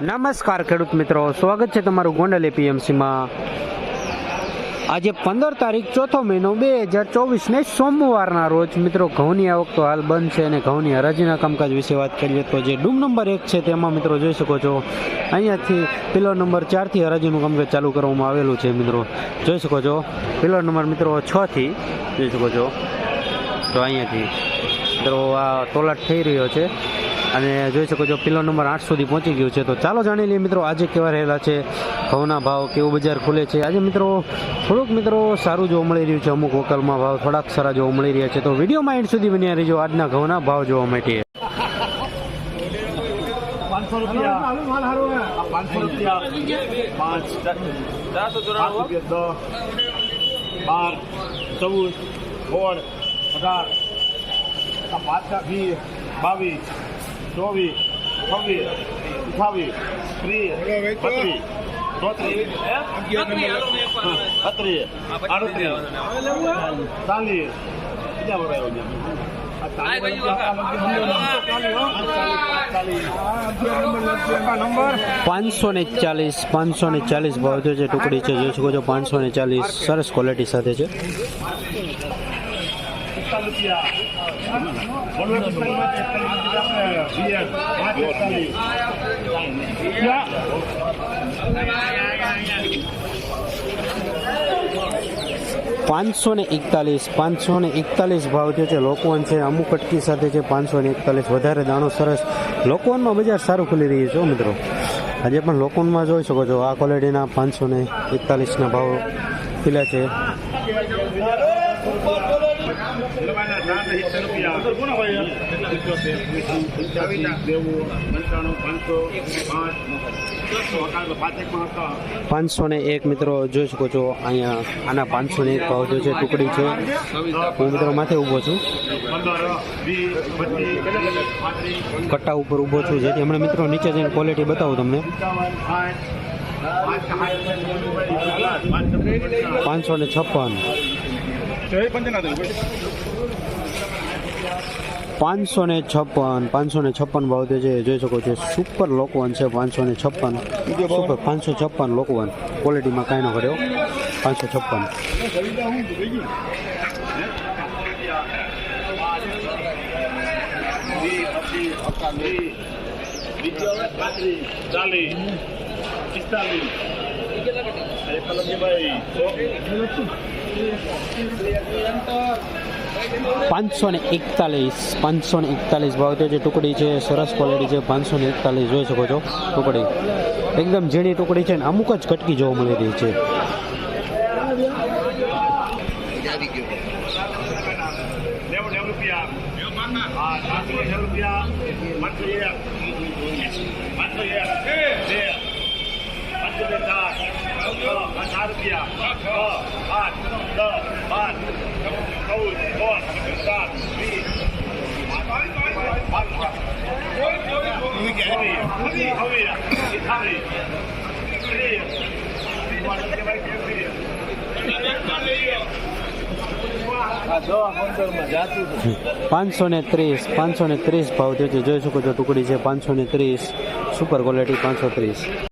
નમસ્કાર ખેડૂત મિત્રો, સ્વાગત છે તમારું ગોંડલ એપીએમસીમાં. આજે પંદર તારીખ ચોથો મહિનો બે હજાર ચોવીસને સોમવારના રોજ મિત્રો, ઘઉંની આવક તો હાલ બંધ છે અને ઘઉંની હરાજીના કામકાજ વિશે વાત કરીએ તો જે ડૂમ નંબર એક છે તેમાં મિત્રો જોઈ શકો છો, અહીંયાથી પિલર નંબર ચારથી હરાજીનું કામકાજ ચાલુ કરવામાં આવેલું છે મિત્રો. જોઈ શકો છો, પિલર નંબર મિત્રો છથી, જોઈ શકો છો તો અહીંયાથી મિત્રો આ તોલાટ થઈ રહ્યો છે. અને જોઈ શકો છો પિલર નંબર આઠ સુધી પહોંચી ગયું છે. તો ચાલો જાણી લઈએ મિત્રો, આજે કેવા રહેલા છે? ઘઉંના ભાવ કેવું બજાર ખુલે છે? આજે મિત્રો, થોડુંક મિત્રો સારું જોવા મળી રહ્યું છે. અમુક વકલમાં ભાવ થોડાક સારા જોવા મળી રહ્યા છે. તો વિડીયોમાં એન્ડ સુધી બન્યા રહીજો. આજના ઘઉંના ભાવ જોવા માટે. બાવીસ ચોવીસ છવ્વીસ અઠાવીસ ત્રીસ બત્રીસ ચોત્રીસ બત્રીસ આડત્રીસ ચાલીસ બીજા બધા પાંચસો ને ચાલીસ પાંચસો ને ચાલીસ ભાવ જે છે ટુકડી છે જોઈ શકો છો પાંચસો ને ચાલીસ સરસ ક્વોલિટી સાથે છે પાંચસો ને એકતાલીસ, પાંચસો ને એકતાલીસ ભાવ થયો છે. લોકવન છે, અમુક અટકી સાથે છે, પાંચસો ને એકતાલીસ. વધારે દાણો સરસ. લોકવનમાં બજાર સારું ખુલી રહ્યું છે મિત્રો. આજે પણ લોકવનમાં જોઈ શકો છો, આ ક્વોલિટીના પાંચસો ને એકતાલીસના ભાવ ખીલા છે. પાંચસો ને એક મિત્રો જોઈ શકો છો અહીંયા આના પાંચસો ને એક ભાવ જો છે ટુકડી છે. હું મિત્રો માથે ઊભો છું. કટ્ટા ઉપર ઊભો છું જેથી હમણાં મિત્રો નીચે જઈને ક્વોલિટી બતાવું તમને. પાંચસો ને છપ્પન. પાંચસો ને છપ્પન પાંચસો ને છપ્પન ભાવ જે છે જોઈ શકો છો સુપર લોકવન છે પાંચસો ને છપ્પન સુપર પાંચસો છપ્પન લોકવન. ક્વોલિટીમાં કાંઈ ન કર્યો. પાંચસો છપ્પન. ચાલીસ. પિસ્તાલીસ પાંચસો ને એકતાલીસ, પાંચસો ને એકતાલીસ ભાવ થયો છે ટુકડી છે, સરસ ક્વોલિટી છે, પાંચસો ને એકતાલીસ જોઈ શકો છો ટુકડી. એકદમ ઝીણી ટુકડી છે ને અમુક જ કટકી જોવા મળી રહી છે. રૂપિયા. પાંચસો ને ત્રીસ, પાંચસો ને ત્રીસ ભાવ થયો જોઈ શકો છો, ટુકડી છે પાંચસો ને ત્રીસ સુપર ક્વોલિટી પાંચસો ત્રીસ.